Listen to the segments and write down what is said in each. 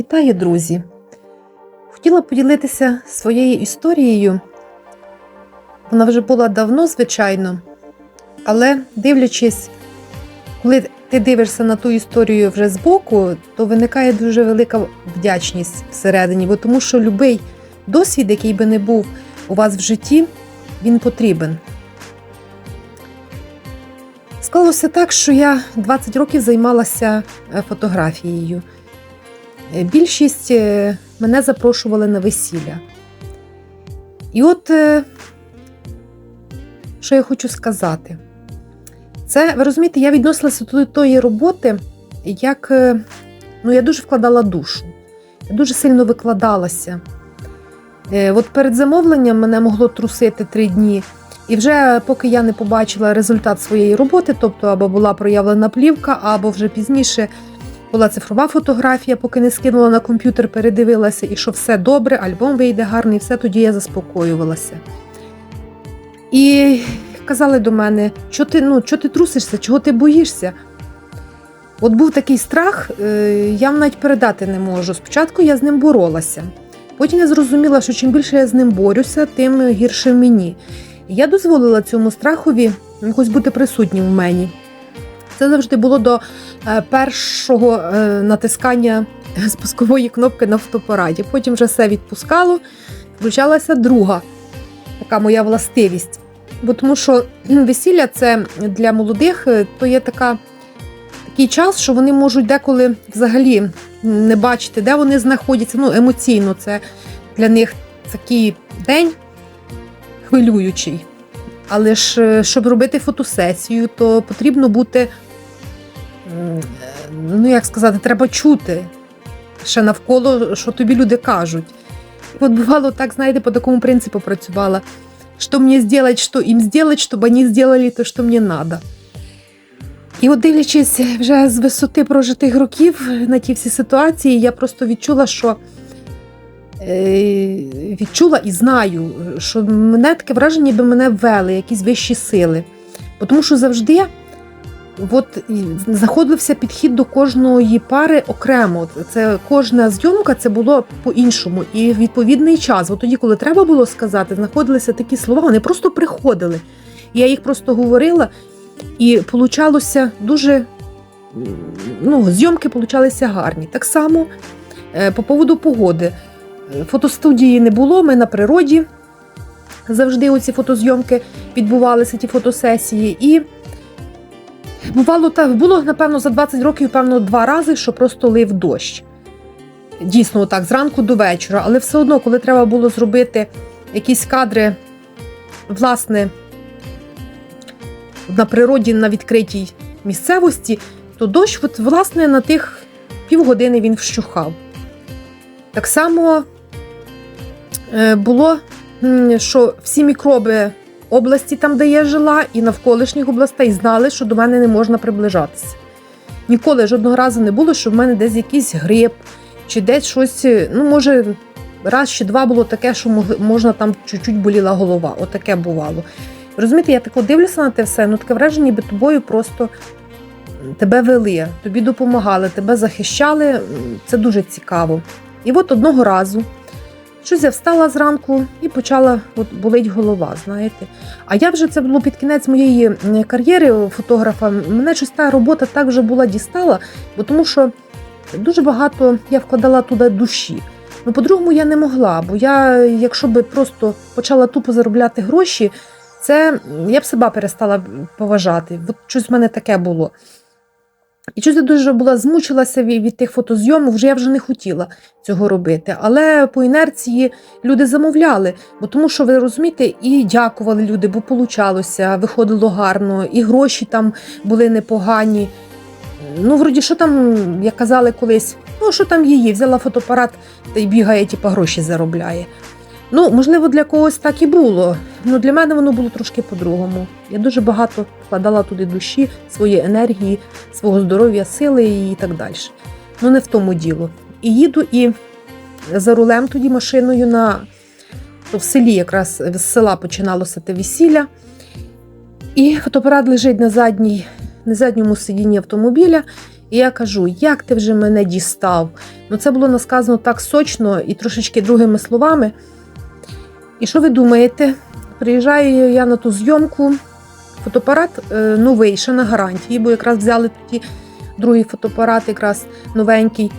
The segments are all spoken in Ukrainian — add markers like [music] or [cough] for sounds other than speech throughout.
Вітаю, друзі! Хотіла поділитися своєю історією. Вона вже була давно, звичайно, але дивлячись, коли ти дивишся на ту історію вже збоку, то виникає дуже велика вдячність всередині, бо тому що будь-який досвід, який би не був у вас в житті, він потрібен. Склалося так, що я 20 років займалася е, фотографією. Е, Більшість е, мене запрошували на весілля. І от е, що я хочу сказати, це, ви розумієте, я відносилася до тої роботи, як ну, я дуже вкладала душу, я дуже сильно викладалася. От перед замовленням мене могло трусити три дні. І вже поки я не побачила результат своєї роботи, тобто або була проявлена плівка, або вже пізніше була цифрова фотографія, поки не скинула на комп'ютер, передивилася, і що все добре, альбом вийде гарний, все тоді я заспокоювалася. І казали до мене, що ти, ну, що ти трусишся, чого ти боїшся? От був такий страх, е, я навіть передати не можу. Спочатку я з ним боролася. Потім я зрозуміла, що чим більше я з ним борюся, тим гірше мені. І я дозволила цьому страхові якось бути присутнім в мені. Це завжди було до е, першого е, натискання [laughs] спускової кнопки на фотоапараті. Потім вже все відпускало, включалася друга така моя властивість. Бо тому що весілля це для молодих, е, то є така, такий час, що вони можуть деколи взагалі не бачити, де вони знаходяться. Ну, емоційно це для них такий день хвилюючий. Але ж е, щоб робити фотосесію, то потрібно бути, е, ну як сказати, треба чути ще навколо, що тобі люди кажуть. От бувало так, знаєте, по такому принципу працювала. Що мені зробити, що їм зробити, щоб вони зробили те, що мені треба. І от дивлячись вже з висоти прожитих років на ті всі ситуації, я просто відчула, що відчула і знаю, що мене таке враження, ніби мене ввели якісь вищі сили. Тому що завжди от, знаходився підхід до кожної пари окремо. Це кожна зйомка це було по-іншому. І в відповідний час, от тоді, коли треба було сказати, знаходилися такі слова, вони просто приходили. Я їх просто говорила, і получалося дуже. Ну, зйомки получалися гарні. Так само е, по поводу погоди. Фотостудії не було, ми на природі. Завжди оці фотозйомки відбувалися, ті фотосесії. І бувало так, було, напевно, за 20 років, певно, два рази, що просто лив дощ. Дійсно, так, зранку до вечора. Але все одно, коли треба було зробити якісь кадри, власне, на природі, на відкритій місцевості, то дощ, от, власне, на тих півгодини він вщухав. Так само було, що всі мікроби області, там, де я жила, і навколишніх областей знали, що до мене не можна приближатися. Ніколи жодного разу не було, що в мене десь якийсь грип, чи десь щось, е, ну, може, раз чи два було таке, що можна там чуть-чуть боліла голова. Отаке бувало. Розумієте, я тако дивлюся на те все, ну таке враження, ніби тобою просто тебе вели, тобі допомагали, тебе захищали. Це дуже цікаво. І от одного разу щось я встала зранку і почала от, болить голова, знаєте. А я вже це було під кінець моєї кар'єри фотографа. Мене щось та робота так вже була дістала, бо тому що дуже багато я вкладала туди душі. Ну, по-другому, я не могла, бо я, якщо би просто почала тупо заробляти гроші, це я б себе перестала поважати. От щось в мене таке було. І щось я дуже була змучилася від, тих фотозйомок, вже я вже не хотіла цього робити. Але по інерції люди замовляли, бо тому що ви розумієте, і дякували люди, бо получалося, виходило гарно, і гроші там були непогані. Ну, вроді, що там, як казали колись, ну що там її, взяла фотоапарат та й бігає, типа гроші заробляє. Ну, можливо, для когось так і було. Ну для мене воно було трошки по-другому. Я дуже багато вкладала туди душі, свої енергії, свого здоров'я, сили і так далі. Ну, не в тому діло. І їду і за рулем тоді машиною на то в селі, якраз з села починалося те весілля. І фотоапарат лежить на задній, на задньому сидінні автомобіля. І я кажу, як ти вже мене дістав? Ну, це було насказано так сочно і трошечки другими словами. І що ви думаєте? Приїжджаю я на ту зйомку, фотоапарат е, новий, ще на гарантії, бо якраз взяли тоді другий фотоапарат, якраз новенький.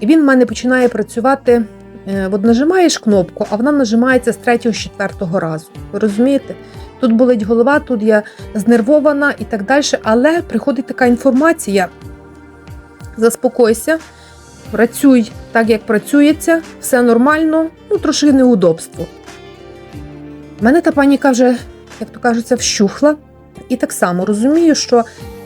І він в мене починає працювати. е, От нажимаєш кнопку, а вона нажимається з третього, з четвертого разу. Ви розумієте? Тут болить голова, тут я знервована і так далі. Але приходить така інформація: заспокойся, працюй так, як працюється, все нормально, ну трошки неудобство. Мене та паніка вже, як то кажеться, вщухла. І так само розумію, що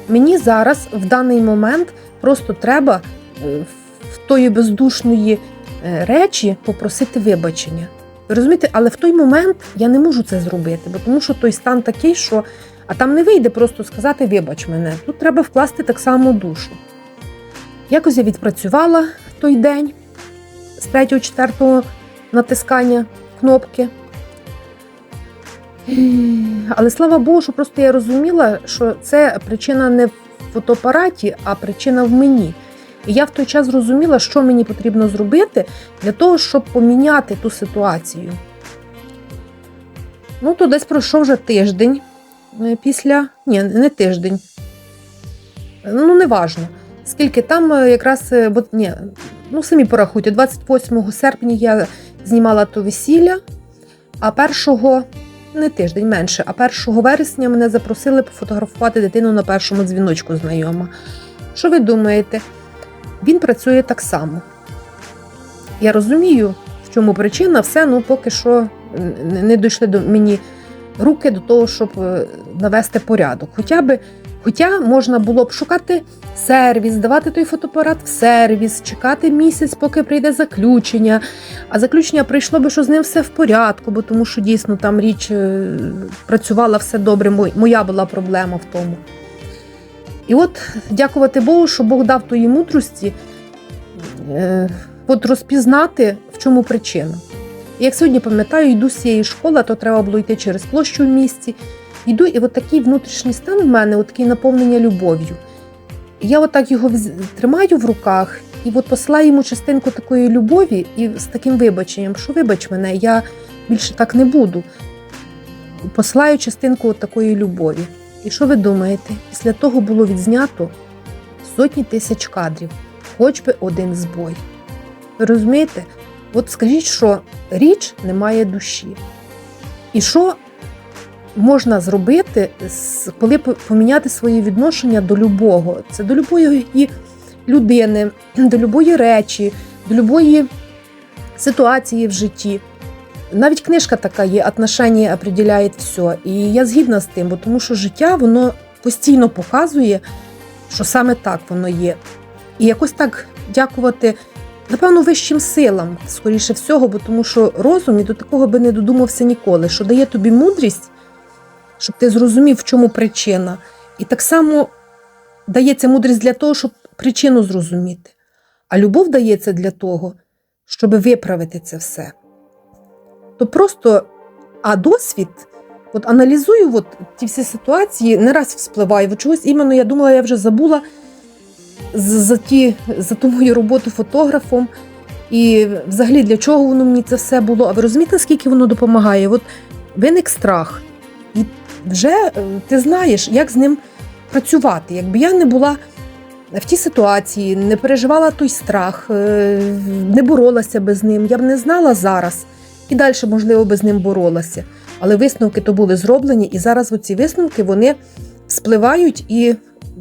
мені зараз в даний момент просто треба е, в тої бездушної е, речі попросити вибачення. Розумієте, але в той момент я не можу це зробити, бо тому що той стан такий, що а там не вийде просто сказати вибач мене. Тут треба вкласти так само душу. Якось я відпрацювала той день з 3-4 натискання кнопки. Але слава Богу, що просто я розуміла, що це причина не в фотоапараті, а причина в мені. І я в той час зрозуміла, що мені потрібно зробити для того, щоб поміняти ту ситуацію. Ну, то десь пройшов вже тиждень е, після. Ні, не тиждень. Ну, не важно. Скільки там е, якраз, е, бо ні, ну самі порахуйте, 28 серпня я знімала то весілля, а 1 не тиждень менше, а 1 вересня мене запросили пофотографувати дитину на першому дзвіночку знайома. Що ви думаєте? Він працює так само. Я розумію, в чому причина, все, ну поки що не- дійшли до мені руки до того, щоб е, навести порядок. Хоча би, хоча можна було б шукати сервіс, здавати той фотоапарат в сервіс, чекати місяць, поки прийде заключення. А заключення прийшло би, що з ним все в порядку, бо тому що дійсно там річ е, працювала все добре. Моя була проблема в тому. І от дякувати Богу, що Бог дав тої мудрості е, от розпізнати, в чому причина. Як сьогодні пам'ятаю, йду з цієї школи, то треба було йти через площу в місті. Йду, і от такий внутрішній стан в мене, от такий наповнення любов'ю. Я отак його тримаю в руках і от посилаю йому частинку такої любові і з таким вибаченням, що вибач мене, я більше так не буду. Посилаю частинку такої любові. І що ви думаєте? Після того було відзнято сотні тисяч кадрів, хоч би один збой. Ви розумієте? От скажіть, що річ не має душі. І що можна зробити, коли по- поміняти своє відношення до любого? Це до любої людини, [clears throat] до любої речі, до любої ситуації в житті. Навіть книжка така є, отношення определяє все. І я згідна з тим, бо тому що життя воно постійно показує, що саме так воно є. І якось так дякувати, напевно, вищим силам, скоріше всього, бо тому що розум і до такого би не додумався ніколи, що дає тобі мудрість, щоб ти зрозумів, в чому причина. І так само дається мудрість для того, щоб причину зрозуміти. А любов дається для того, щоб виправити це все то просто а досвід, от аналізую от ті всі ситуації, не раз вспливаю. Чогось іменно я думала, я вже забула за, ті, за ту мою роботу фотографом. І взагалі для чого воно мені це все було? А ви розумієте, наскільки воно допомагає? От виник страх, і вже е, ти знаєш, як з ним працювати. Якби я не була в тій ситуації, не переживала той страх, е, не боролася би з ним, я б не знала зараз. І далі, можливо, би з ним боролася. Але висновки то були зроблені, і зараз оці висновки вони спливають, і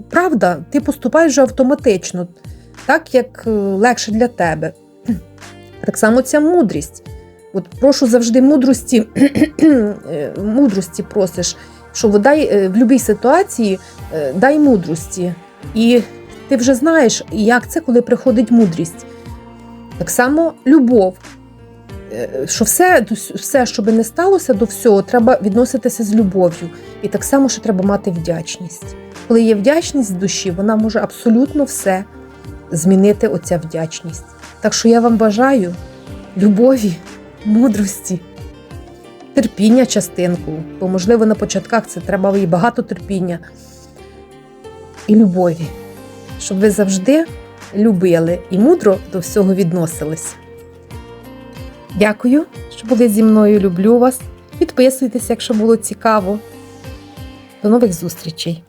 правда, ти поступаєш вже автоматично, так як е, легше для тебе. Так само ця мудрість. От прошу завжди мудрості, [clears throat] мудрості просиш, що дай е, в будь-якій ситуації е, дай мудрості. І ти вже знаєш, як це, коли приходить мудрість. Так само любов. Е, Що все, все, що би не сталося до всього, треба відноситися з любов'ю. І так само, що треба мати вдячність. Коли є вдячність в душі, вона може абсолютно все змінити оця вдячність. Так що я вам бажаю любові, мудрості, терпіння частинку, бо, можливо, на початках це треба і багато терпіння і любові, щоб ви завжди любили і мудро до всього відносились. Дякую, що були зі мною. Люблю вас. Підписуйтесь, якщо було цікаво. До нових зустрічей!